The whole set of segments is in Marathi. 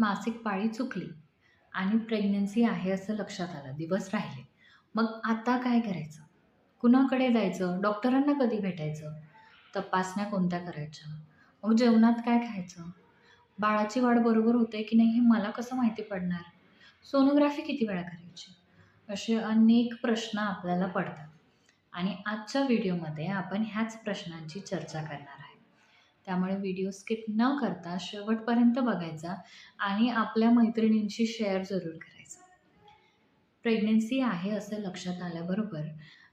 मासिक पाळी चुकली आणि प्रेग्नन्सी आहे असं लक्षात आलं. दिवस राहिले. मग आता काय करायचं? कुणाकडे जायचं? डॉक्टरांना कधी भेटायचं? तपासण्या कोणत्या करायच्या? मग जेवणात काय खायचं? बाळाची वाढ बरोबर होते की नाही हे मला कसं माहिती पडणार? सोनोग्राफी किती वेळा करायची? असे अनेक प्रश्न आपल्याला पडतात. आणि आजच्या व्हिडिओमध्ये आपण ह्याच प्रश्नांची चर्चा करणार आहे. त्यामुळे व्हिडिओ स्किप न करता शेवटपर्यंत बघायचा आणि आपल्या मैत्रिणींशी शेअर जरूर करायचा. प्रेग्नेन्सी आहे असं लक्षात आल्याबरोबर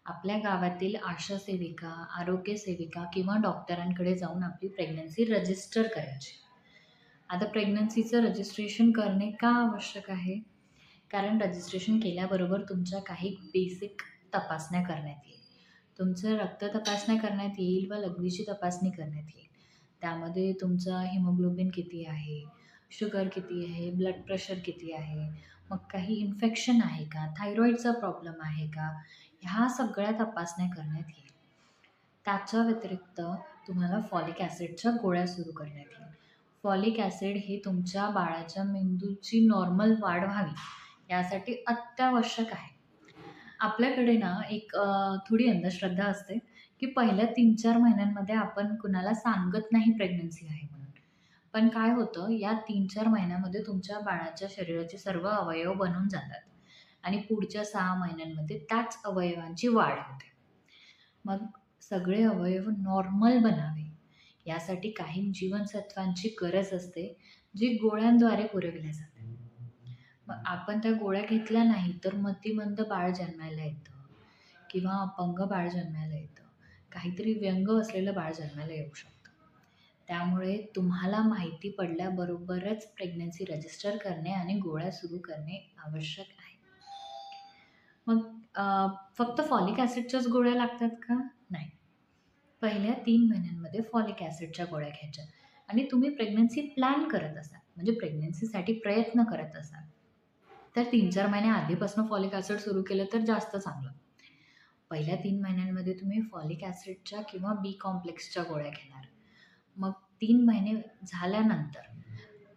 आपल्या गावातील आशा सेविका आरोग्य सेविका किंवा डॉक्टरांकडे जाऊन आपली प्रेग्नन्सी रजिस्टर करायची. आता प्रेग्नन्सीचं रजिस्ट्रेशन करणे का आवश्यक आहे? कारण रजिस्ट्रेशन केल्याबरोबर तुमच्या काही बेसिक तपासण्या करण्यात येईल. तुमचं रक्त तपासण्या करण्यात येईल व लघवीची तपासणी करण्यात येईल. त्यामध्ये तुमचा हिमोग्लोबिन किती आहे? शुगर किती आहे? ब्लड प्रेशर किती आहे? मग काही इन्फेक्शन आहे का? थायरॉईडचा प्रॉब्लेम आहे का? ह्या सगळ्या तपासण्या करण्यात येईल. त्याच्या व्यतिरिक्त तुम्हाला फॉलिक ॲसिडच्या गोळ्या सुरू करण्यात येईल. फॉलिक ॲसिड हे तुमच्या बाळाच्या मेंदूची नॉर्मल वाढ व्हावी यासाठी अत्यावश्यक आहे. आपल्याकडे ना एक थोडी अंधश्रद्धा असते. की पहिल्या तीन चार महिन्यांमध्ये आपण कुणाला सांगत नाही प्रेग्नन्सी आहे म्हणून. पण काय होतं या तीन चार महिन्यामध्ये तुमच्या बाळाच्या शरीराचे सर्व अवयव बनून जातात. आणि पुढच्या सहा महिन्यांमध्ये त्याच अवयवांची वाढ होते. मग सगळे अवयव नॉर्मल बनावे. यासाठी काही जीवनसत्वांची गरज असते जी गोळ्यांद्वारे पुरविल्या जाते मग आपण त्या गोळ्या घेतल्या नाही तर मतिमंद बाळ जन्मायला येतं. किंवा अपंग बाळ जन्मायला येतं. काहीतरी व्यंग असलेलं बाळ जन्माला येऊ शकतं. त्यामुळे तुम्हाला माहिती पडल्याबरोबरच प्रेग्नन्सी रजिस्टर करणे आणि गोळ्या सुरू करणे आवश्यक आहे. मग फक्त फॉलिक ॲसिडच्याच गोळ्या लागतात का? नाही. पहिल्या तीन महिन्यांमध्ये फॉलिक ॲसिडच्या गोळ्या घ्यायच्या. आणि तुम्ही प्रेग्नन्सी प्लॅन करत असाल म्हणजे प्रेग्नन्सीसाठी प्रयत्न करत असाल तर तीन चार महिने आधीपासून फॉलिक ॲसिड सुरू केलं तर जास्त चांगलं. पहिल्या तीन महिन्यांमध्ये तुम्ही फॉलिक ॲसिडच्या किंवा बी कॉम्प्लेक्सच्या गोळ्या घेणार. मग तीन महिने झाल्यानंतर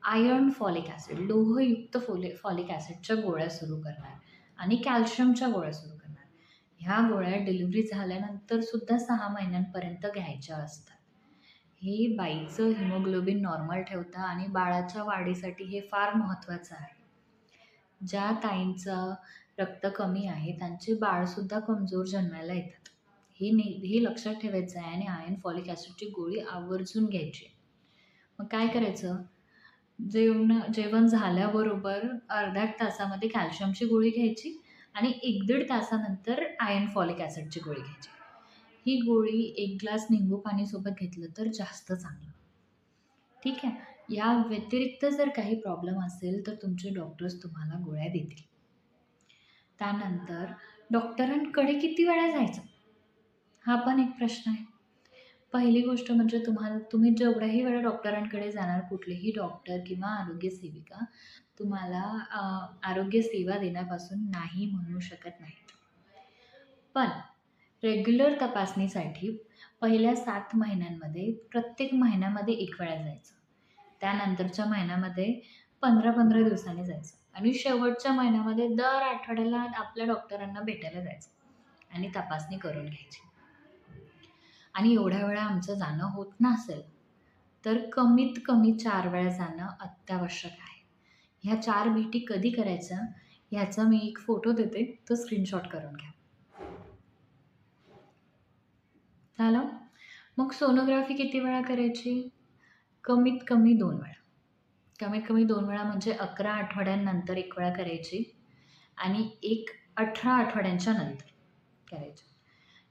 आयर्न फॉलिक ॲसिड लोहयुक्त फोले फॉलिक ॲसिडच्या गोळ्या सुरू करणार आणि कॅल्शियमच्या गोळ्या सुरू करणार. ह्या गोळ्या डिलिव्हरी झाल्यानंतर सुद्धा सहा महिन्यांपर्यंत घ्यायच्या असतात. हे बाईचं हिमोग्लोबिन नॉर्मल ठेवतं आणि बाळाच्या वाढीसाठी हे फार महत्त्वाचं आहे. ज्या ताईंचं रक्त कमी आहे त्यांचे बाळसुद्धा कमजोर जन्मायला येतात. हे ने हे लक्षात ठेवायचं आहे आणि आयन फॉलिक ॲसिडची गोळी आवर्जून घ्यायची. मग काय करायचं? जेवण जेवण झाल्याबरोबर अर्ध्या तासामध्ये कॅल्शियमची गोळी घ्यायची आणि एक दीड तासानंतर आयन फॉलिक ॲसिडची गोळी घ्यायची. ही गोळी एक ग्लास निंबू पाणीसोबत घेतलं तर जास्त चांगलं. ठीक आहे? या व्यतिरिक्त जर काही प्रॉब्लेम असेल तर तुमचे डॉक्टर्स तुम्हाला गोळ्या देतील. त्यानंतर डॉक्टरांकडे किती वेळा जायचं? हा पण एक प्रश्न आहे. पहिली गोष्ट म्हणजे तुम्हाला तुम्ही जेवढ्याही वेळा डॉक्टरांकडे जाणार कुठलेही डॉक्टर किंवा आरोग्य सेविका तुम्हाला आरोग्य सेवा देण्यापासून नाही म्हणू शकत नाहीत. पण रेग्युलर तपासणीसाठी पहिल्या सात महिन्यांमध्ये प्रत्येक महिन्यामध्ये एक वेळा जायचं. त्यानंतरच्या महिन्यामध्ये पंधरा पंधरा दिवसांनी जायचं. आणि शेवटच्या महिन्यामध्ये दर आठवड्याला आपल्या डॉक्टरांना भेटायला जायचं आणि तपासणी करून घ्यायची. आणि एवढ्या वेळा आमचं जाणं होत नसेल तर कमीत कमी चार वेळा जाणं अत्यावश्यक आहे. ह्या चार भेटी कधी करायच्या ह्याचा मी एक फोटो देते तो स्क्रीनशॉट करून घ्या. झालं? मग सोनोग्राफी किती वेळा करायची? कमीत कमी दोन वेळा. कमीत कमी दोन वेळा म्हणजे अकरा आठवड्यांनंतर एक वेळा करायची आणि एक अठरा आठवड्यांच्या नंतर करायची.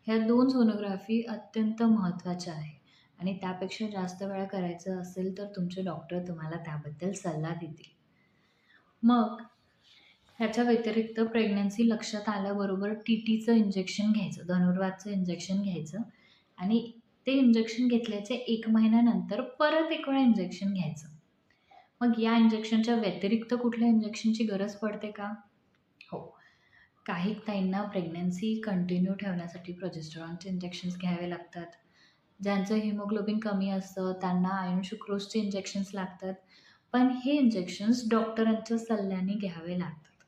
ह्या दोन सोनोग्राफी अत्यंत महत्त्वाच्या आहे आणि त्यापेक्षा जास्त वेळा करायचं असेल तर तुमचे डॉक्टर तुम्हाला त्याबद्दल सल्ला देतील. मग ह्याच्या व्यतिरिक्त प्रेग्नन्सी लक्षात आल्याबरोबर टी टीचं इंजेक्शन घ्यायचं धनुर्वादचं इंजेक्शन घ्यायचं आणि ते इंजेक्शन घेतल्याचे एक महिन्यानंतर परत एक वेळा इंजेक्शन घ्यायचं. मग या इंजेक्शनच्या व्यतिरिक्त कुठल्या इंजेक्शनची गरज पडते का? हो. काही ताईंना प्रेग्नन्सी कंटिन्यू ठेवण्यासाठी प्रोजेस्टरॉनचे इंजेक्शन्स घ्यावे लागतात. ज्यांचं हिमोग्लोबिन कमी असतं त्यांना आयन शुक्रोजचे इंजेक्शन्स लागतात. पण हे इंजेक्शन्स डॉक्टरांच्या सल्ल्याने घ्यावे लागतात.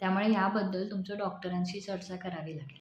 त्यामुळे याबद्दल तुमच्या डॉक्टरांशी चर्चा करावी लागेल.